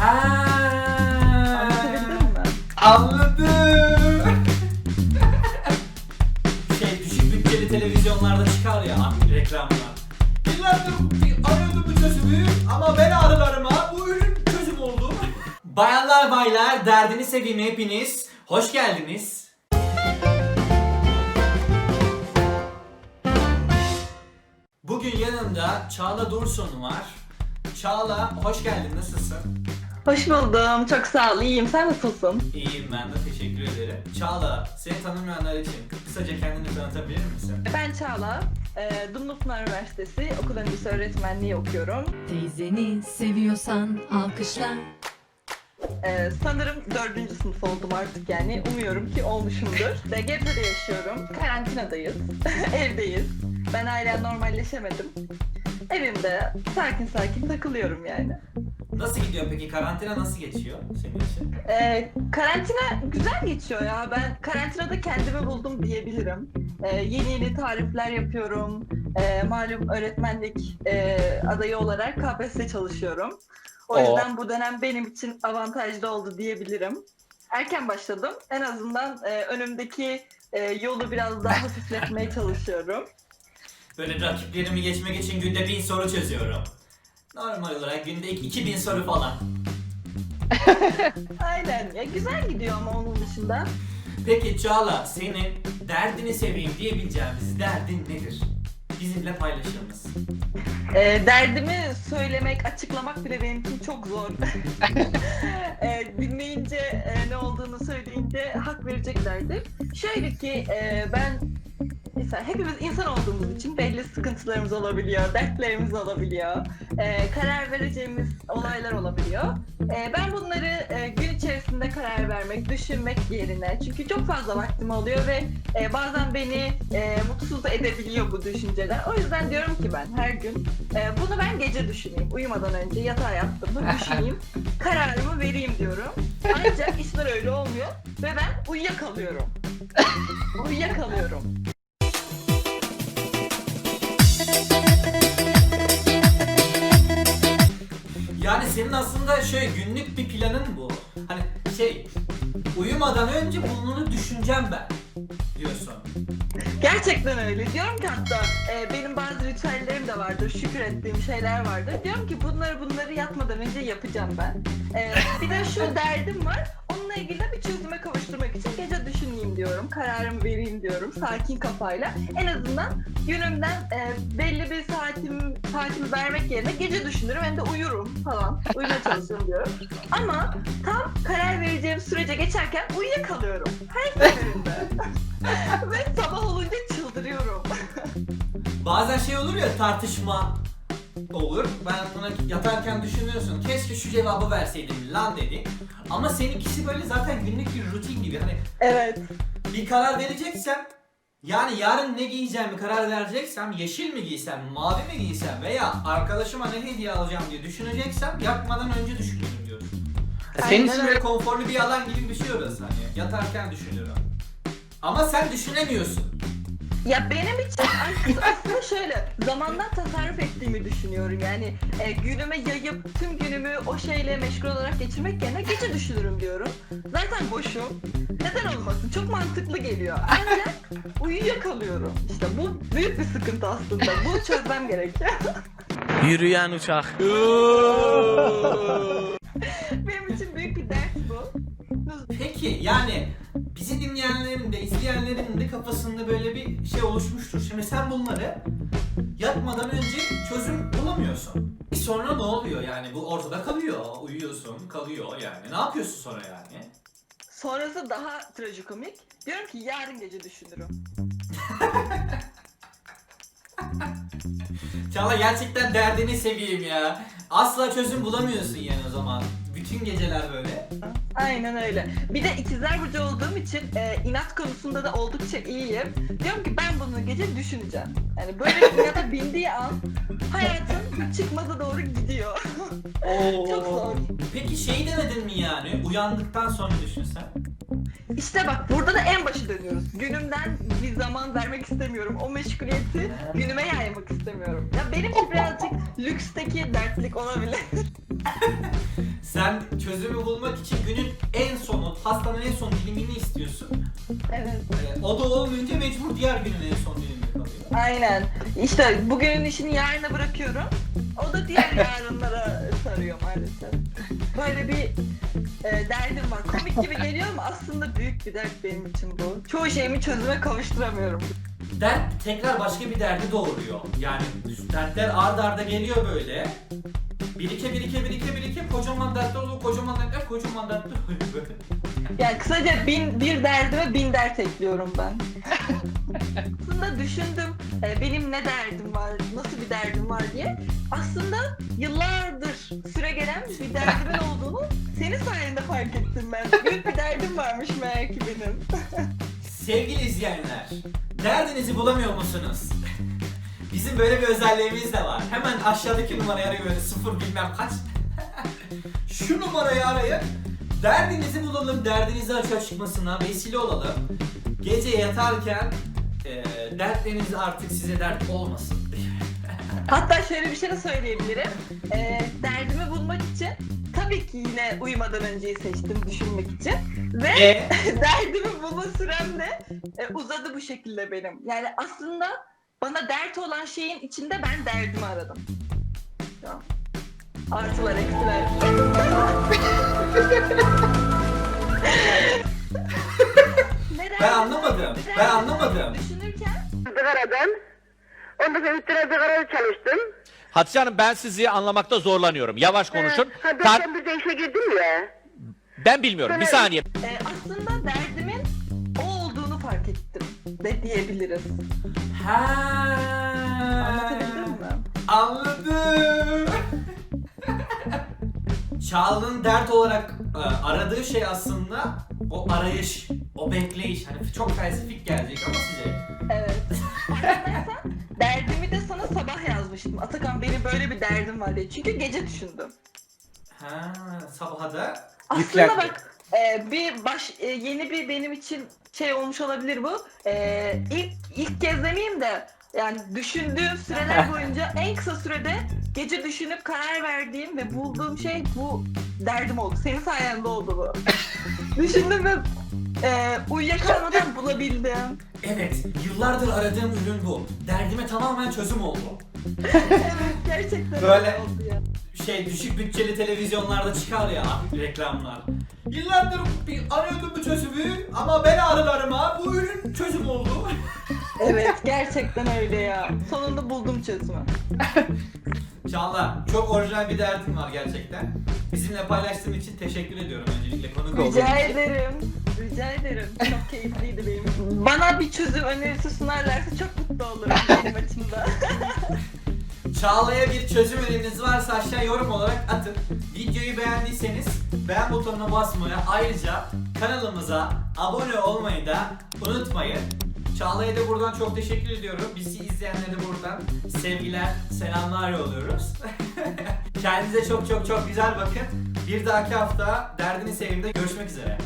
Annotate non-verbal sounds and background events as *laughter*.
Ha. Anlatabildim mi? Anladım. şey düşük bütçeli televizyonlarda çıkar ya reklamlar. Yıllardır bir arıyordum bu çözümü ama ben arılarıma bu ürün çözüm oldu. Bayanlar baylar derdini seveyim hepiniz. Hoş geldiniz. Bugün yanımda Çağla Dursun var. Çağla hoş geldin nasılsın? Hoş buldum. Çok sağ ol. İyiyim. Sen nasılsın? İyiyim ben de teşekkür ederim. Çağla, seni tanımayanlar için kısaca kendini tanıtabilir misin? Ben Çağla. E, Dumlupınar Üniversitesi okul öncesi öğretmenliği okuyorum. Teyzeni seviyorsan alkışla. E, sanırım dördüncü sınıf oldum artık yani. Umuyorum ki olmuşumdur. Ve Gebze'de yaşıyorum. Karantinadayız. *laughs* Evdeyiz. Ben hala normalleşemedim. Evimde sakin sakin takılıyorum yani. Nasıl gidiyor peki? Karantina nasıl geçiyor senin için? Ee, karantina güzel geçiyor ya. Ben karantinada kendimi buldum diyebilirim. Ee, yeni yeni tarifler yapıyorum. Ee, malum öğretmenlik e, adayı olarak KPSS çalışıyorum. O Oo. yüzden bu dönem benim için avantajlı oldu diyebilirim. Erken başladım. En azından e, önümdeki e, yolu biraz daha hafifletmeye *laughs* çalışıyorum. Böyle rakiplerimi geçmek için günde bin soru çözüyorum. Normal olarak günde 2000 soru falan. *laughs* Aynen. Ya güzel gidiyor ama onun dışında. Peki Çağla, senin derdini seveyim diyebileceğimiz derdin nedir? Bizimle paylaşır mısın? E, derdimi söylemek, açıklamak bile benim için çok zor. *laughs* e, dinleyince e, ne olduğunu söyleyince hak vereceklerdir. Şöyle ki e, ben mesela hepimiz insan olduğumuz için belli sıkıntılarımız olabiliyor, dertlerimiz olabiliyor, e, karar vereceğimiz olaylar olabiliyor. E, ben bunları e, gün içerisinde karar vermek, düşünmek yerine çünkü çok fazla vaktim oluyor ve e, bazen beni e, mutsuz edebiliyor bu düşünceler. O yüzden diyorum ki ben her gün e, bunu ben gece düşüneyim. Uyumadan önce yatağa yattığımda düşüneyim. *laughs* kararımı vereyim diyorum. Ancak işler öyle olmuyor ve ben uyuyakalıyorum. *laughs* uyuyakalıyorum. Aslında şöyle günlük bir planın bu. Hani şey, uyumadan önce bunu düşüneceğim ben diyorsun. Gerçekten öyle. Diyorum ki hatta e, benim bazı ritüellerim de vardır. Şükür ettiğim şeyler vardır. Diyorum ki bunları bunları yatmadan önce yapacağım ben. E, bir de şu *laughs* derdim var. Onunla ilgili de bir çözüme kavuşturmak için gece düşüneyim diyorum. Kararımı vereyim diyorum. Sakin kafayla. En azından günümden e, belli bir saatim, saatimi vermek yerine gece düşünürüm hem de uyurum falan. Uyumaya çalışırım diyorum. Ama tam karar vereceğim sürece geçerken uyuyakalıyorum. Her seferinde. *laughs* Ve sabah olunca çıldırıyorum. *laughs* Bazen şey olur ya tartışma olur. Ben buna yatarken düşünüyorsun. Keşke şu cevabı verseydim lan dedi. Ama seninkisi böyle zaten günlük bir rutin gibi. Hani Evet. bir karar vereceksem yani yarın ne giyeceğimi karar vereceksem yeşil mi giysem, mavi mi giysem veya arkadaşıma ne hediye alacağım diye düşüneceksem yatmadan önce düşünürüm diyorum. Senin için böyle konforlu bir alan gibi bir şey orası hani yatarken düşünürüm. Ama sen düşünemiyorsun. Ya benim için aslında- şöyle zamandan tasarruf ettiğimi düşünüyorum. Yani e, günüme yayıp tüm günümü o şeyle meşgul olarak geçirmek yerine gece düşünürüm diyorum. Zaten boşum. Neden olmasın? Çok mantıklı geliyor. Ancak uyuyakalıyorum. İşte bu büyük bir sıkıntı aslında. Bunu çözmem gerekiyor. *laughs* Yürüyen uçak. benim için büyük bir dert bu. Peki yani bizi dinleyenlerin de izleyenlerin de kafasında böyle bir şey oluşmuştur. Şimdi sen bunları yatmadan önce çözüm bulamıyorsun. Bir sonra ne oluyor yani bu ortada kalıyor. Uyuyorsun kalıyor yani. Ne yapıyorsun sonra yani? Sonrası daha trajikomik. Diyorum ki yarın gece düşünürüm. *laughs* Çağla gerçekten derdini seveyim ya. Asla çözüm bulamıyorsun yani o zaman. Bütün geceler böyle. Aynen öyle. Bir de ikizler burcu olduğum için e, inat konusunda da oldukça iyiyim. Diyorum ki ben bunu gece düşüneceğim. Yani böyle bir inata *laughs* bindiği an hayatın çıkmaza doğru gidiyor. *laughs* Çok zor. Peki şey denedin mi yani? Uyandıktan sonra düşünsen. İşte bak burada da en başı dönüyoruz. Günümden bir zaman vermek istemiyorum. O meşguliyeti günüme yaymak istemiyorum. Ya benim birazcık lüksteki dertlik olabilir. *laughs* Çözümü bulmak için günün en sonu, pastanın en son dilimini istiyorsun. Evet. Ee, o da olmayınca mecbur diğer günün en son dilimine kalıyor. Aynen. İşte bugünün işini yarına bırakıyorum. O da diğer *laughs* yarınlara sarıyor maalesef. Böyle bir e, derdim var. Komik gibi geliyor ama aslında büyük bir dert benim için bu. Çoğu şeyimi çözüme kavuşturamıyorum. Dert tekrar başka bir derdi doğuruyor. Yani dertler ard arda geliyor böyle. Birike birike birike birike kocaman dertler oluyor, kocaman dertler, kocaman dertler oluyor *laughs* böyle. Yani kısaca bin, bir derdime bin dert ekliyorum ben. *laughs* aslında düşündüm e, benim ne derdim var, nasıl bir derdim var diye. Aslında yıllardır süre gelen bir derdimin olduğunu senin sayende fark ettim ben. Büyük bir derdim varmış meğer ki benim. *laughs* Sevgili izleyenler, derdinizi bulamıyor musunuz? *laughs* Bizim böyle bir özelliğimiz de var. Hemen aşağıdaki numarayı böyle sıfır bilmem kaç. *laughs* Şu numarayı arayın. Derdinizi bulalım, derdinizi açığa çıkmasına vesile olalım. Gece yatarken e, dertleriniz artık size dert olmasın. *laughs* Hatta şöyle bir şey de söyleyebilirim. E, için tabii ki yine uyumadan önceyi seçtim düşünmek için. Ve E, *laughs* derdimi bulma sürem de e, uzadı bu şekilde benim. Yani aslında bana dert olan şeyin içinde ben derdimi aradım. Tamam. Artılar eksiler. *laughs* Ne ben anlamadım. Ben anlamadım. Düşünürken sigaradan. Ondan sonra üstüne sigara çalıştım. Hatice Hanım ben sizi anlamakta zorlanıyorum. Yavaş konuşun. Ha, Tar- ben bir de işe girdim ya. ben bilmiyorum. Bir saniye. e, aslında derdimin o olduğunu fark ettim de diyebiliriz. Ha. Anlatabildim mi? Anladım. *laughs* Çağla'nın dert olarak e, aradığı şey aslında o arayış, o bekleyiş. Hani çok felsefik gelecek ama size. Evet. *laughs* Farkındaysan derdimi de sana sabah yazmıştım. Atakan benim böyle bir derdim var diye. Çünkü gece düşündüm. Ha, sabaha da Aslında Yüklendi. bak e, bir baş e, yeni bir benim için şey olmuş olabilir bu. E, ilk ilk kez demeyeyim de yani düşündüğüm süreler *laughs* boyunca en kısa sürede gece düşünüp karar verdiğim ve bulduğum şey bu derdim oldu. Senin sayende oldu bu. *laughs* Düşündüm ve e, uyuyakalmadan *laughs* bulabildim. evet yıllardır aradığım ürün bu. Derdime tamamen çözüm oldu. Evet gerçekten Böyle- öyle oldu ya. Şey düşük bütçeli televizyonlarda çıkar ya reklamlar. Yıllardır bir arıyordum bu çözümü ama ben aralarıma bu ürün çözüm oldu. *laughs* Evet gerçekten öyle ya. Sonunda buldum çözümü. Çağla çok orijinal bir derdin var gerçekten. Bizimle paylaştığın için teşekkür ediyorum öncelikle konuk olduğun Rica için. ederim. Rica ederim. Çok keyifliydi benim. Bana bir çözüm önerisi sunarlarsa çok mutlu olurum benim açımdan. *laughs* Çağla'ya bir çözüm öneriniz varsa aşağı yorum olarak atın. Videoyu beğendiyseniz beğen butonuna basmayı ayrıca kanalımıza abone olmayı da unutmayın. Çağla'ya da buradan çok teşekkür ediyorum. Bizi izleyenlere de buradan sevgiler, selamlar yolluyoruz. *laughs* Kendinize çok çok çok güzel bakın. Bir dahaki hafta Derdini Sevim'de görüşmek üzere.